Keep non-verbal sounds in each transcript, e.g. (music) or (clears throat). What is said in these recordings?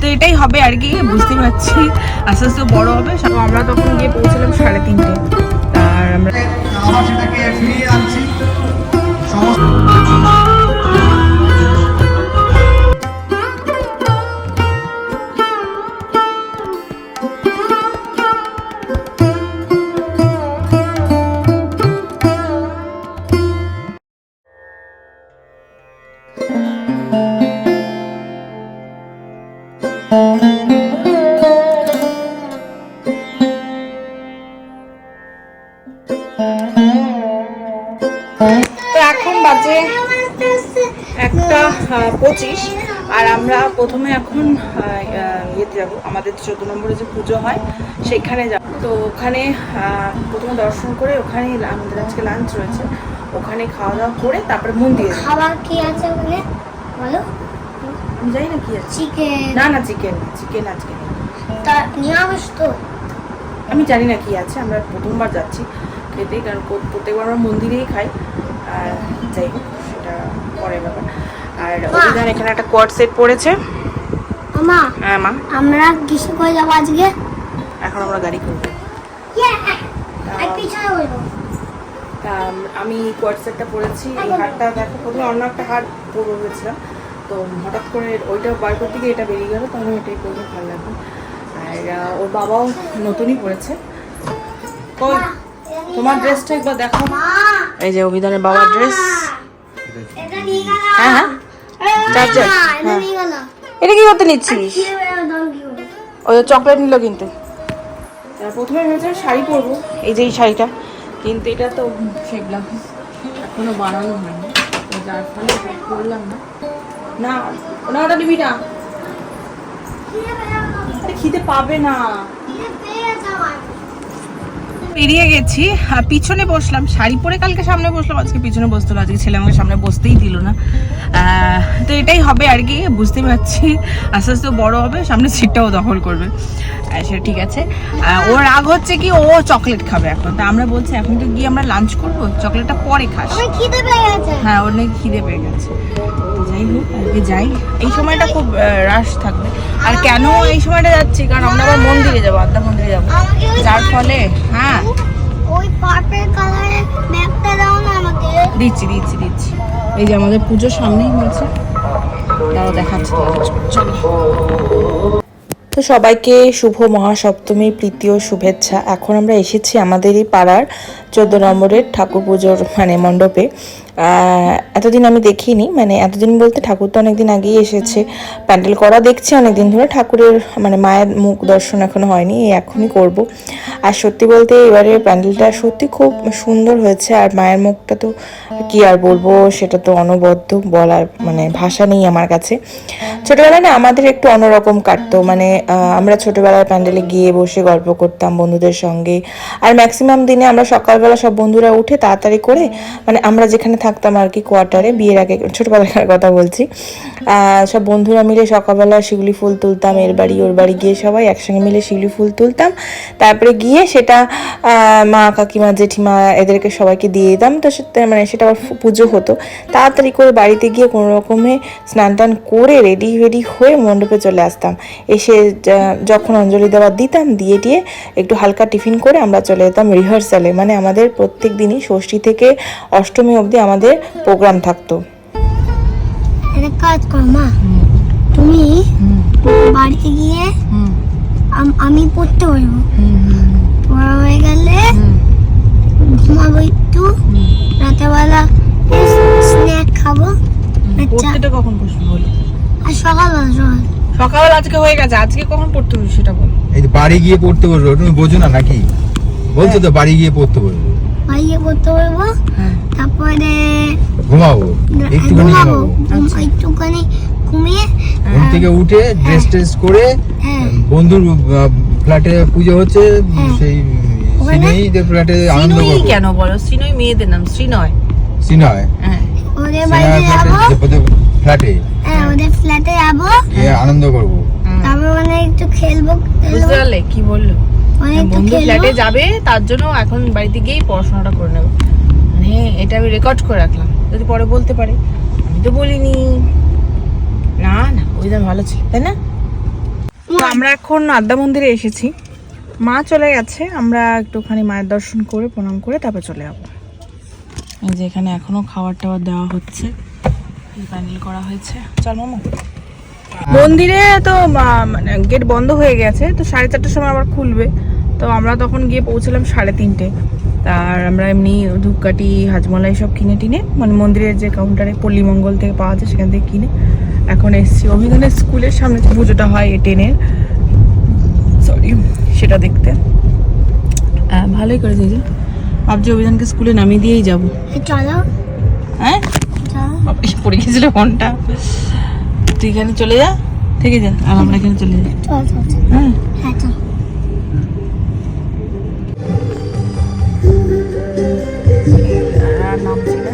তো এটাই হবে আর কি বুঝতে পারছি। আস্তে আস্তে বড় হবে আমরা তখন গিয়ে পৌঁছলাম সাড়ে তিনটে। আর আমরা সেটাকে ফিরিয়ে আনছি। সমস্ত পঁচিশ। আর আমরা প্রথমে এখন ইয়েতে যাব আমাদের চোদ্দ নম্বরে যে পুজো হয় সেখানে যাব। তো ওখানে প্রথমে দর্শন করে ওখানে আমাদের আজকে লাঞ্চ রয়েছে। ওখানে খাওয়া দাওয়া করে তারপরে মন্দিরে। খাবার কি আছে ওখানে? বলো। আমি জানি না কি আছে। চিকেন না না চিকেন চিকেন আজকে তা নিরামিষ তো। আমি জানি না কি আছে আমরা প্রথমবার যাচ্ছি খেতে কারণ প্রত্যেকবার আমরা মন্দিরেই খাই। আর যাই হোক সেটা পরের ব্যাপার। আর অভিধান এখানে একটা কোয়াড সেট পড়েছে। আমা হ্যাঁ মা। আমরা কিসে করে যাব আজকে? এখন আমরা গাড়ি করব। তা আমি কোয়াড সেটটা পরেছি এই হারটা দেখো প্রথমে অন্য একটা হার পরে গেছিলাম তো হঠাৎ করে ওইটা বার করতে গিয়ে এটা বেরিয়ে গেল তো আমি এটাই করতে ভালো লাগল আর ওর বাবাও নতুনই পড়েছে। কই? তোমার ড্রেসটা একবার দেখো মা। এই যে অভিধানের বাবার ড্রেস হ্যাঁ হ্যাঁ। চার্জার এটা হ্যাঁ। এটা কি করতে নিচ্ছিস? ওই চকলেট নিল কিন্তু। প্রথমে ভেবেছিলাম শাড়ি পরবো এই যে এই শাড়িটা। কিন্তু এটা তো সেই ব্লাউজ এখনও বানানো হয়নি। যার ফলে করলাম না। না না ওটা নিবি না। খিদে পাবে না। পেরিয়ে গেছি আর পিছনে বসলাম শাড়ি পরে কালকে সামনে বসলাম আজকে পিছনে বসতো আজকে ছেলে আমাকে সামনে বসতেই দিল না। তো এটাই হবে আর কি বুঝতে পারছি আস্তে আস্তে বড় হবে সামনে সিটটাও দখল করবে। সেটা ঠিক আছে। ও রাগ হচ্ছে কি ও চকলেট খাবে এখন তা আমরা বলছি এখন তো গিয়ে আমরা লাঞ্চ করব চকলেটটা পরে খাস। খিদে হ্যাঁ ওর নাকি খিদে পেয়ে গেছে। যাই হোক আজকে যাই। এই সময়টা খুব রাশ থাকবে। আর কেন এই সময়টা যাচ্ছি? কারণ আমরা আবার মন্দিরে যাব আদ্যা মন্দিরে যাব। যার ফলে হ্যাঁ। ওই পার্পল কালারের ব্যাগটা দাও না আমাকে। দিচ্ছি দিচ্ছি দিচ্ছি। এই যে আমাদের পুজোর সামনেই হয়েছে। তাও দেখাচ্ছি চলো। তো সবাইকে শুভ মহাসপ্তমীর প্রীতি ও শুভেচ্ছা। এখন আমরা এসেছি আমাদেরই পাড়ার চোদ্দ নম্বরের ঠাকুর পুজোর মানে মণ্ডপে। এতদিন আমি দেখিনি মানে এতদিন বলতে ঠাকুর তো অনেকদিন আগেই এসেছে। প্যান্ডেল করা দেখছি অনেকদিন ধরে, ঠাকুরের মানে মায়ের মুখ দর্শন এখনও হয়নি এখনই করব। আর সত্যি বলতে এবারে প্যান্ডেলটা সত্যি খুব সুন্দর হয়েছে, আর মায়ের মুখটা তো কি আর বলব, সেটা তো অনবদ্য বলার মানে ভাষা নেই আমার কাছে। ছোটোবেলায় না আমাদের একটু অন্যরকম কাটতো মানে আমরা ছোটবেলায় প্যান্ডেলে গিয়ে বসে গল্প করতাম বন্ধুদের সঙ্গে। আর ম্যাক্সিমাম দিনে আমরা সকালবেলা সব বন্ধুরা উঠে তাড়াতাড়ি করে মানে আমরা যেখানে থাকতাম আর কি কোয়ার্টারে বিয়ের আগে ছোটবেলাকার কথা বলছি। সব বন্ধুরা মিলে সকালবেলা শিউলি ফুল তুলতাম, এর বাড়ি ওর বাড়ি গিয়ে সবাই একসঙ্গে মিলে শিউলি ফুল তুলতাম। তারপরে গিয়ে সেটা মা, কাকিমা, জেঠিমা এদেরকে সবাইকে দিয়ে দিতাম। তো মানে সেটা আবার পুজো হতো। তাড়াতাড়ি করে বাড়িতে গিয়ে কোনো রকমে স্নান টান করে রেডি রেডি হয়ে মণ্ডপে চলে আসতাম। এসে যখন অঞ্জলি দেওয়ার দিতাম, দিয়ে দিয়ে একটু হালকা টিফিন করে আমরা চলে যেতাম রিহার্সালে মানে আমাদের প্রত্যেক দিনই ষষ্ঠী থেকে অষ্টমী অবধি আমাদের প্রোগ্রাম থাকতো। একটা কাজ কর মা। তুমি বাড়িতে গিয়ে আমি পড়তে বলব পড়া হয়ে গেলে ঘুমাবো একটু। রাতেবেলা স্ন্যাক খাব। আচ্ছা পড়তেটা কখন বসবি বলি? আর সকালবেলা সকাল। সকালবেলা আজকে হয়ে গেছে আজকে কখন পড়তে হবে সেটা বল। এই বাড়ি গিয়ে পড়তে বসবো তুমি বোঝো না নাকি? বলছো তো বাড়ি গিয়ে পড়তে বসবো। বাড়ি গিয়ে পড়তে বলব হ্যাঁ। তারপরে ঘুমাবো? একটুখানি ঘুমাবো। ঘুমাবো। একটুখানি ঘুমিয়ে ঘুম থেকে উঠে ড্রেস ট্রেস করে হ্যাঁ। বন্ধুর ফ্ল্যাটে পুজো হচ্ছে হ্যাঁ। সেই ফ্ল্যাটে আনন্দ করব। কেন বলো? শ্রীনয় মেয়েদের নাম শ্রীনয় সিনয়। হ্যাঁ। ওদের সিনয় বাড়িতে যাব। ফ্ল্যাটে ফ্ল্যাটে হ্যাঁ ওদের ফ্ল্যাটে যাব। আনন্দ করব। তারপর মানে একটু খেলব কি বলল? মানে বন্ধু ফ্ল্যাটে যাবে তার জন্য এখন বাড়িতে গিয়েই পড়াশোনাটা করে নেব। মানে এটা আমি রেকর্ড করে রাখলাম। যদি পরে বলতে পারে। আমি তো বলিনি। না না ওই দিন ভালো ছিল তাই না? তো আমরা এখন আদ্যা মন্দিরে এসেছি। মা চলে গেছে আমরা একটুখানি মায়ের দর্শন করে প্রণাম করে তারপর চলে যাব। এই যে এখানে এখনও খাবার টাবার দেওয়া হচ্ছে। প্যানেল করা হয়েছে। চল মামা। মন্দিরে তো মানে গেট বন্ধ হয়ে গেছে তো সাড়ে চারটার সময় আবার খুলবে। তো আমরা তখন গিয়ে পৌঁছলাম সাড়ে তিনটে। তার আমরা এমনি ধূপকাঠি হাজমলা সব কিনে টিনে মানে মন্দিরের যে কাউন্টারে পল্লীমঙ্গল থেকে পাওয়া যায় সেখান থেকে কিনে এখন এসেছি। অভিধানের স্কুলের সামনে যে পুজোটা হয় এ টেনের। সরি সেটা দেখতে। আহ, ভালোই করেছে এই যে। ভাবছি অভিধানকে স্কুলে নামিয়ে দিয়েই যাব। চলো। হ্যাঁ? পড়ে গেছিল ফোনটা। তুই এখানে চলে যা থেকে যা। আর আমরা এখানে চলে যাই। চল চল চল। হ্যাঁ। নাম ছিল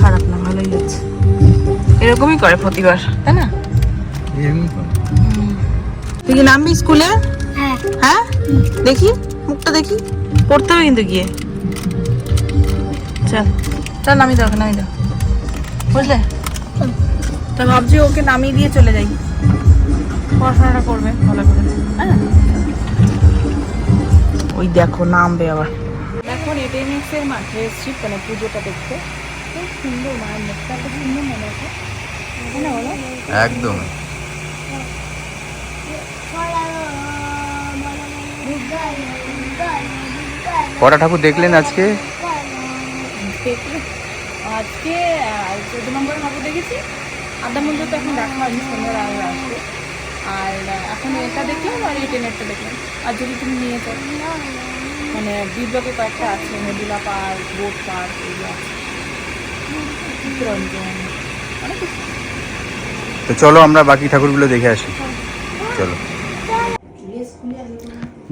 খারাপ না? ভালোই হচ্ছে এরকমই করে। প্রতিবার তাই না তুই নামবি স্কুলে? হ্যাঁ। দেখি মুখটা দেখি। পড়তে হবে কিন্তু গিয়ে চল চল নামি দাও নামি দাও। বুঝলে? তা ভাবছি ওকে নামিয়ে দিয়ে চলে যাই। পড়াশোনাটা করবে ভালো করে। হ্যাঁ। ওই দেখো নামবে আবার। এখন এর মাঠে এসেছি মানে পুজোটা দেখতে। খুব সুন্দর মায়ের মুখটা খুব সুন্দর মনে হচ্ছে একদম। কটা ঠাকুর দেখলেন আজকে? আজকে চোদ্দ নম্বর ঠাকুর দেখেছি। আধা মন্দির তো এখন হয়নি সন্ধ্যার আগে আসবে। আর এখন এটা দেখলাম আর এই দেখলাম। আর যদি তুমি নিয়ে যাও। মানে কয়েকটা আছে পার্ক, বোট পার্ক, এগুলো অনেক তো চলো আমরা বাকি ঠাকুরগুলো দেখে আসি। চলো।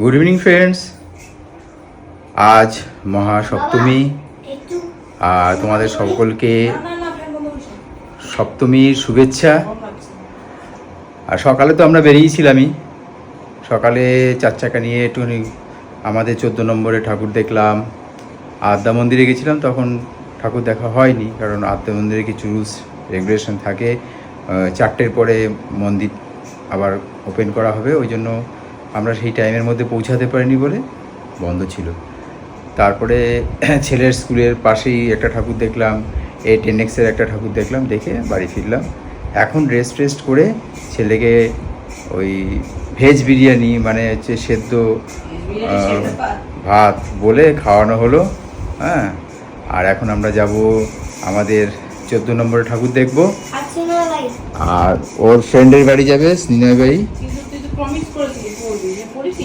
গুড ইভিনিং ফ্রেন্ডস আজ মহাসপ্তমী। একটু আর তোমাদের সকলকে সপ্তমীর শুভেচ্ছা। আর সকালে তো আমরা বেরিয়েছিলামই সকালে চার চাকা নিয়ে একটুখানি আমাদের চোদ্দ নম্বরে ঠাকুর দেখলাম। আদ্যা মন্দিরে গেছিলাম, তখন ঠাকুর দেখা হয়নি, কারণ আদ্যা মন্দিরে কিছু রুলস, রেগুলেশন থাকে। চারটের পরে মন্দির আবার ওপেন করা হবে, ওই জন্য আমরা সেই টাইমের মধ্যে পৌঁছাতে পারিনি বলে বন্ধ ছিল। তারপরে (clears throat) ছেলের স্কুলের পাশেই একটা ঠাকুর দেখলাম, এই টেনেক্সের একটা ঠাকুর দেখলাম, দেখে বাড়ি ফিরলাম। এখন রেস্ট টেস্ট করে ছেলেকে ওই ভেজ বিরিয়ানি মানে হচ্ছে সেদ্ধ ভাত বলে খাওয়ানো হলো হ্যাঁ? আর এখন আমরা যাব আমাদের চোদ্দ নম্বরে ঠাকুর দেখব। আর ওর ফ্রেন্ডের বাড়ি যাবে স্নিনয় বাড়ি।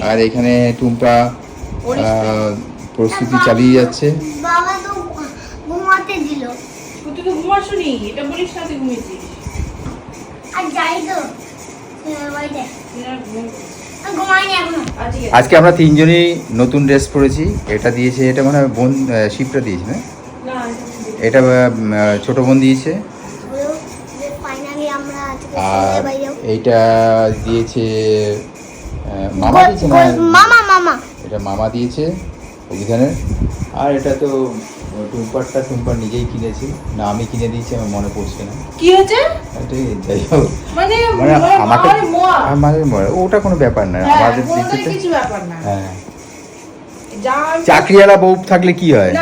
আর এখানে টুম্পা প্রস্তুতি চালিয়ে যাচ্ছে। বাবা তো ঘুমাতে দিল। তুই তো ঘুমাসনি এটা বলিস না তুই ঘুমিয়েছিস। আজকে আমরা তিনজনই নতুন ড্রেস পরেছি। এটা দিয়েছে এটা মানে বোন শিবটা দিয়েছে না? এটা ছোট বোন দিয়েছে। আর এইটা দিয়েছে মামা দিয়েছে মামা মামা। এটা মামা দিয়েছে অভিধানের। আর এটা তো টুম্পারটা টুম্পার নিজেই কিনেছি। না আমি কিনে দিয়েছি আমার মনে পড়ছে না। কি হয়েছে? যাই হোক। মানে মানে আমাকে। আমাদের ওটা কোনো ব্যাপার না হ্যাঁ, আমাদের কিছু ব্যাপার না। হ্যাঁ। চাকরিওয়ালা বউ থাকলে কি হয়?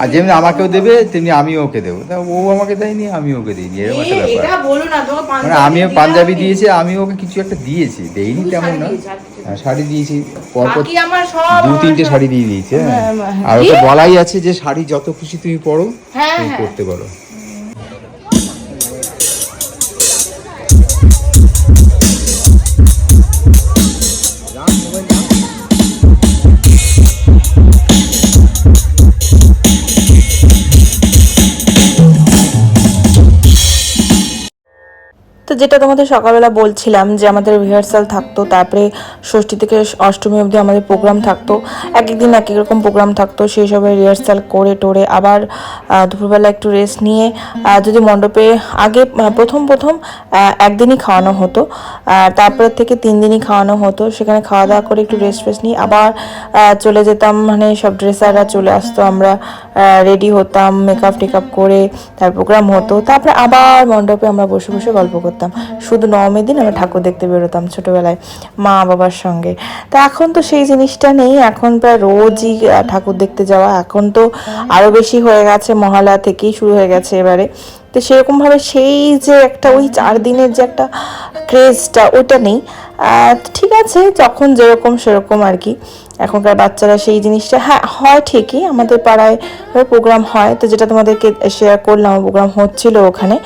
আর যেমনি আমাকেও দেবে তেমনি আমি ওকে দেবো। তা ও আমাকে দেয়নি আমি ওকে দিইনি এরকম একটা ব্যাপার। মানে আমিও পাঞ্জাবি দিয়েছি আমি ওকে কিছু একটা দিয়েছি দেইনি তেমন না। হ্যাঁ, শাড়ি দিয়েছি পরপর দু তিনটে শাড়ি দিয়ে দিয়েছি হ্যাঁ। হ্যাঁ, হ্যাঁ। আর ওকে বলাই আছে যে শাড়ি যত খুশি তুমি পরো তুমি। পরতে পারো। যেটা তোমাদের সকালবেলা বলছিলাম যে আমাদের রিহার্সাল থাকতো তারপরে ষষ্ঠী থেকে অষ্টমী অবধি আমাদের প্রোগ্রাম থাকতো। এক এক দিন এক এক রকম প্রোগ্রাম থাকতো। সেই সবাই রিহার্সাল করে টোরে আবার দুপুরবেলা একটু রেস্ট নিয়ে যদি মণ্ডপে আগে প্রথম প্রথম একদিনই খাওয়ানো হতো। তারপর থেকে তিন দিনই খাওয়ানো হতো। সেখানে খাওয়া দাওয়া করে একটু রেস্ট ফেস্ট নিয়ে আবার চলে যেতাম। মানে সব ড্রেসাররা চলে আসতো। আমরা রেডি হতাম মেকআপ টেকআপ করে তার প্রোগ্রাম হতো। তারপরে আবার মণ্ডপে আমরা বসে বসে গল্প করতাম। শুধু নবমীর দিন আমরা ঠাকুর দেখতে বেরোতাম ছোটোবেলায়। মা বাবার সঙ্গে। তো এখন তো সেই জিনিসটা নেই। এখন প্রায় রোজই ঠাকুর দেখতে যাওয়া। এখন তো আরও বেশি হয়ে গেছে। মহালয়া থেকেই শুরু হয়ে গেছে এবারে। তো সেরকমভাবে সেই যে একটা ওই চার দিনের যে একটা ক্রেজটা ওটা নেই। ঠিক আছে, যখন যেরকম সেরকম আর কি। এখনকার বাচ্চারা সেই জিনিসটা হ্যাঁ হয় ঠিকই, আমাদের পাড়ায় প্রোগ্রাম হয়, তো যেটা তোমাদেরকে শেয়ার করলাম প্রোগ্রাম হচ্ছিল ওখানে।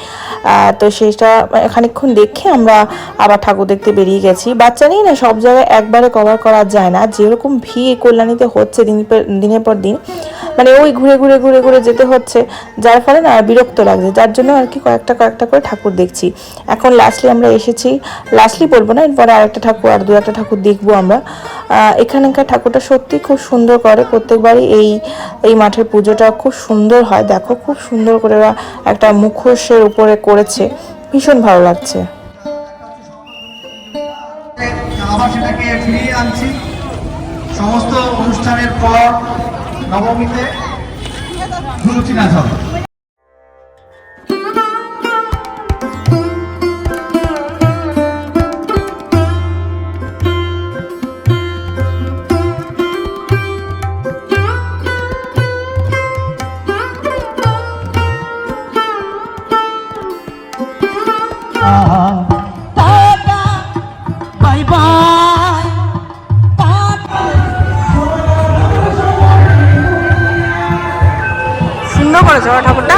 তো সেটা খানিকক্ষণ দেখে আমরা আবার ঠাকুর দেখতে বেরিয়ে গেছি। বাচ্চা নিয়ে না সব জায়গায় একবারে কভার করা যায় না। যেরকম ভিড় কল্যাণীতে হচ্ছে দিন দিনের পর দিন মানে ওই ঘুরে ঘুরে ঘুরে ঘুরে যেতে হচ্ছে, যার ফলে না বিরক্ত লাগছে। যার জন্য আর কি কয়েকটা কয়েকটা করে ঠাকুর দেখছি। এখন লাস্টলি আমরা এসেছি লাস্টলি বলব না, এরপরে আরেকটা ঠাকুর, আর দু একটা ঠাকুর দেখব আমরা। এখানকার এখানকার ঠাকুরটা সত্যি খুব সুন্দর করে প্রত্যেকবারই এই এই মাঠের পুজোটা খুব সুন্দর হয়। দেখো, খুব সুন্দর করে ওরা একটা মুখোশের উপরে করেছে। ভীষণ ভালো লাগছে। সমস্ত অনুষ্ঠানের পর নবমীতে ধুলুচি নাচ সুন্দর করেছে ঠাকুরটা